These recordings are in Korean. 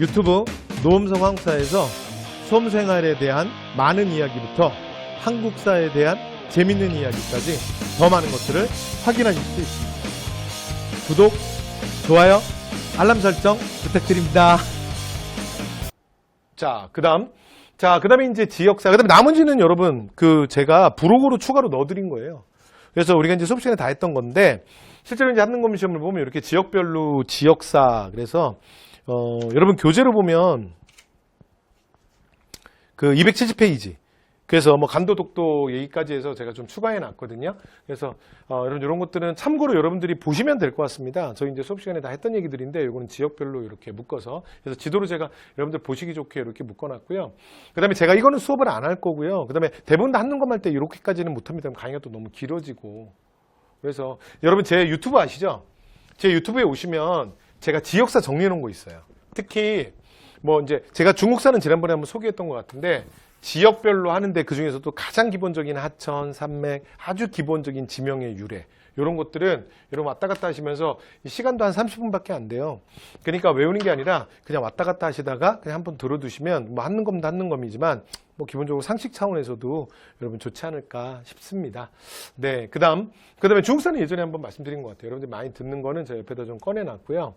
유튜브 노음성 황사에서 수험생활에 대한 많은 이야기부터 한국사에 대한 재밌는 이야기까지 더 많은 것들을 확인하실 수 있습니다. 구독, 좋아요, 알람 설정 부탁드립니다. 자, 그 다음. 자, 그 다음에 이제 지역사. 그 다음에 나머지는 여러분, 그 제가 부록으로 추가로 넣어드린 거예요. 그래서 우리가 이제 수업 시간에 다 했던 건데, 실제로 이제 한능검 시험을 보면 이렇게 지역별로 지역사. 그래서, 어, 여러분 교재로 보면 그 270페이지. 그래서 뭐 간도 독도 얘기까지 해서 제가 좀 추가해 놨거든요. 그래서 어, 여러분 이런 것들은 참고로 여러분들이 보시면 될 것 같습니다. 저희 이제 수업 시간에 다 했던 얘기들인데 이거는 지역별로 이렇게 묶어서 그래서 지도로 제가 여러분들 보시기 좋게 이렇게 묶어 놨고요. 그다음에 제가 이거는 수업을 안 할 거고요. 그다음에 대본 다 하는 것만 할 때 이렇게까지는 못 합니다. 그럼 강의가 또 너무 길어지고. 그래서 여러분 제 유튜브 아시죠? 제 유튜브에 오시면 제가 지역사 정리해 놓은 거 있어요. 특히 뭐 이제 제가 중국사는 지난번에 한번 소개했던 것 같은데 지역별로 하는데 그 중에서도 가장 기본적인 하천, 산맥, 아주 기본적인 지명의 유래 이런 것들은 여러분 왔다 갔다 하시면서 이 시간도 한 30분밖에 안 돼요. 그러니까 외우는 게 아니라 그냥 왔다 갔다 하시다가 그냥 한번 들어두시면 뭐 하는 검도 하는 검이지만 뭐 기본적으로 상식 차원에서도 여러분 좋지 않을까 싶습니다. 네, 그다음 그다음에 중국사는 예전에 한번 말씀드린 것 같아요. 여러분들 많이 듣는 거는 제 옆에다 좀 꺼내놨고요.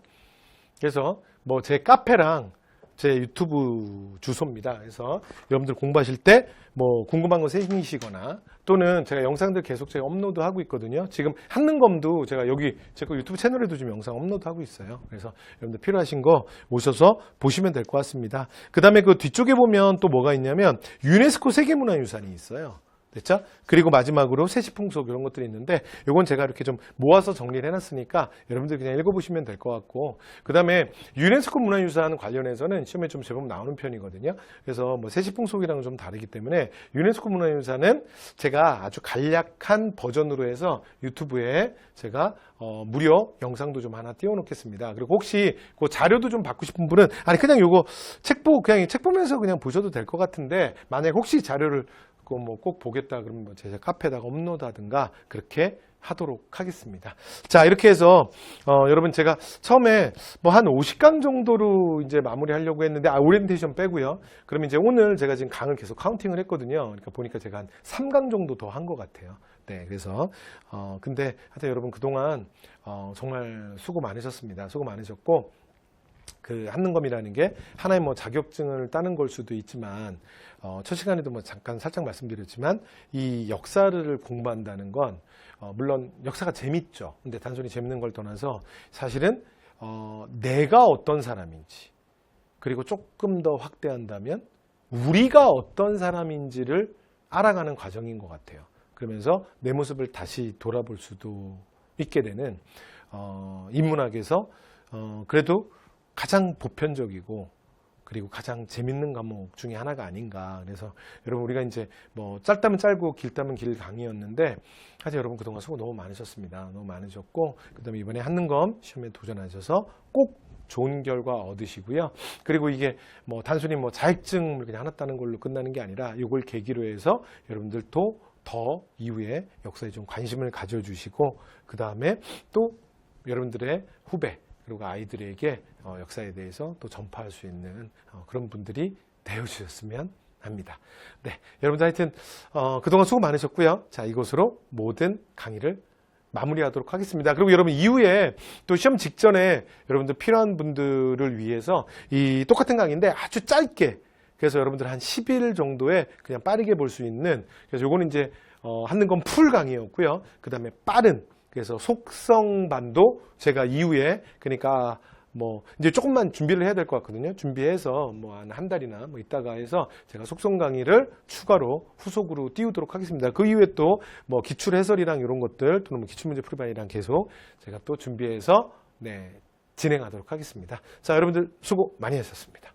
그래서 뭐 제 카페랑 제 유튜브 주소입니다. 그래서 여러분들 공부하실 때 뭐 궁금한 거 생기시거나 또는 제가 영상들 계속 제가 업로드 하고 있거든요. 지금 한능검도 제가 여기 제 거 유튜브 채널에도 지금 영상 업로드 하고 있어요. 그래서 여러분들 필요하신 거 오셔서 보시면 될 것 같습니다. 그 다음에 그 뒤쪽에 보면 또 뭐가 있냐면 유네스코 세계문화유산이 있어요. 됐죠? 그리고 마지막으로 세시풍속 이런 것들이 있는데 이건 제가 이렇게 좀 모아서 정리를 해놨으니까 여러분들 그냥 읽어보시면 될 것 같고 그 다음에 유네스코 문화유산 관련해서는 시험에 좀 제법 나오는 편이거든요. 그래서 뭐 세시풍속이랑은 좀 다르기 때문에 유네스코 문화유산은 제가 아주 간략한 버전으로 해서 유튜브에 제가 어, 무료 영상도 좀 하나 띄워놓겠습니다. 그리고 혹시 그 자료도 좀 받고 싶은 분은 아니 그냥 요거 책 보고 그냥 책 보면서 그냥 보셔도 될 것 같은데 만약 혹시 자료를 그 뭐 꼭 보겠다 그러면 뭐 제가 카페에다가 업로드하든가 그렇게 하도록 하겠습니다. 자 이렇게 해서 어, 여러분 제가 처음에 뭐 한 50강 정도로 이제 마무리하려고 했는데 아 오리엔테이션 빼고요. 그러면 이제 오늘 제가 지금 강을 계속 카운팅을 했거든요. 그러니까 보니까 제가 한 3강 정도 더 한 것 같아요. 네, 그래서 어, 근데 하여튼 여러분 그동안 어, 정말 수고 많으셨습니다. 수고 많으셨고 그 한능검이라는 게 하나의 뭐 자격증을 따는 걸 수도 있지만 어, 첫 시간에도 뭐 잠깐 살짝 말씀드렸지만 이 역사를 공부한다는 건 어, 물론 역사가 재밌죠. 근데 단순히 재밌는 걸 떠나서 사실은 어, 내가 어떤 사람인지 그리고 조금 더 확대한다면 우리가 어떤 사람인지를 알아가는 과정인 것 같아요. 그러면서 내 모습을 다시 돌아볼 수도 있게 되는 어, 인문학에서 어, 그래도 가장 보편적이고 그리고 가장 재밌는 과목 중에 하나가 아닌가. 그래서 여러분 우리가 이제 뭐 짧다면 짧고 길다면 길 강의였는데 사실 여러분 그동안 수고 너무 많으셨습니다. 너무 많으셨고 그다음에 이번에 한능검 시험에 도전하셔서 꼭 좋은 결과 얻으시고요. 그리고 이게 뭐 단순히 뭐 자격증을 그냥 하나 따는 걸로 끝나는 게 아니라 이걸 계기로 해서 여러분들도 더 이후에 역사에 좀 관심을 가져주시고 그 다음에 또 여러분들의 후배 그리고 아이들에게 어, 역사에 대해서 또 전파할 수 있는 어, 그런 분들이 되어주셨으면 합니다. 네, 여러분들 하여튼 어, 그동안 수고 많으셨고요. 자, 이것으로 모든 강의를 마무리하도록 하겠습니다. 그리고 여러분 이후에 또 시험 직전에 여러분들 필요한 분들을 위해서 이 똑같은 강의인데 아주 짧게 그래서 여러분들 한 10일 정도에 그냥 빠르게 볼 수 있는 그래서 요거는 이제 어, 하는 건 풀 강의였고요. 그 다음에 빠른 그래서 속성반도 제가 이후에 그러니까 뭐 이제 조금만 준비를 해야 될 것 같거든요. 준비해서 뭐 한 한 달이나 뭐 있다가 해서 제가 속성 강의를 추가로 후속으로 띄우도록 하겠습니다. 그 이후에 또 뭐 기출 해설이랑 이런 것들 또는 뭐 기출 문제 풀이반이랑 계속 제가 또 준비해서 네 진행하도록 하겠습니다. 자 여러분들 수고 많이 하셨습니다.